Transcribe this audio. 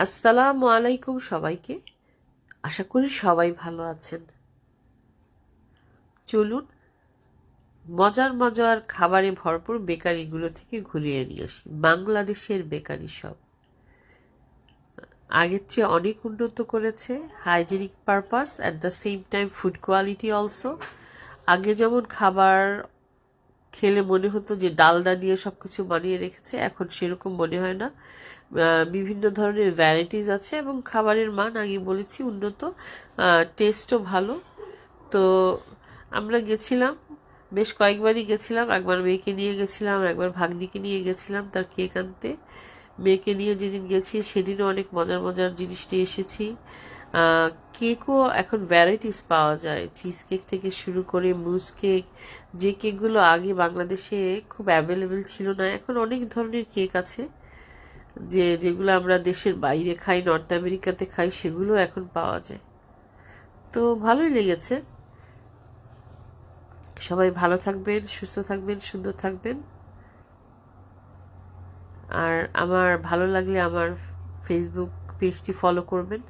আসসালামু আলাইকুম সবাইকে। আশা করি সবাই ভালো আছেন। চলুন, মজার মজার খাবারে ভরপুর বেকারিগুলো থেকে ঘুরিয়ে নিয়ে আসি। বাংলাদেশের বেকারি সব। আগের চেয়ে অনেক উন্নত করেছে hygienic purpose at the same time food quality also আগে যেমন খাবার খেলে মনে হতো যে ডালডা দিয়ে সব কিছু বানিয়ে রেখেছে, এখন সেরকম মনে হয় না। বিভিন্ন ধরনের ভ্যারাইটিস আছে এবং খাবারের মান আগে বলেছি, উন্নত টেস্টও ভালো। তো আমরা গেছিলাম, বেশ কয়েকবারই গেছিলাম, একবার মেয়েকে নিয়ে গেছিলাম, একবার ভাগ্নিকে নিয়ে গেছিলাম তার কেক আনতে। মেয়েকে নিয়ে যেদিন গেছি সেদিনও অনেক মজার মজার জিনিস নিয়ে এসেছি। কেকও এখন ভ্যারাইটিস পাওয়া যায়। চিজ কেক থেকে শুরু করে মুজ কেক যে কেকগুলো আগে বাংলাদেশে খুব অ্যাভেলেবেল ছিল না, এখন অনেক ধরনের কেক আছে। যে, যেগুলো আমরা দেশের বাইরে খাই নর্থ আমেরিকাতে খাই, সেগুলো এখন পাওয়া যায়। তো ভালোই লেগেছে। সবাই ভালো থাকবেন, সুস্থ থাকবেন, সুন্দর থাকবেন। আর আমার ভালো লাগলে আমার ফেসবুক পেজটি ফলো করবেন।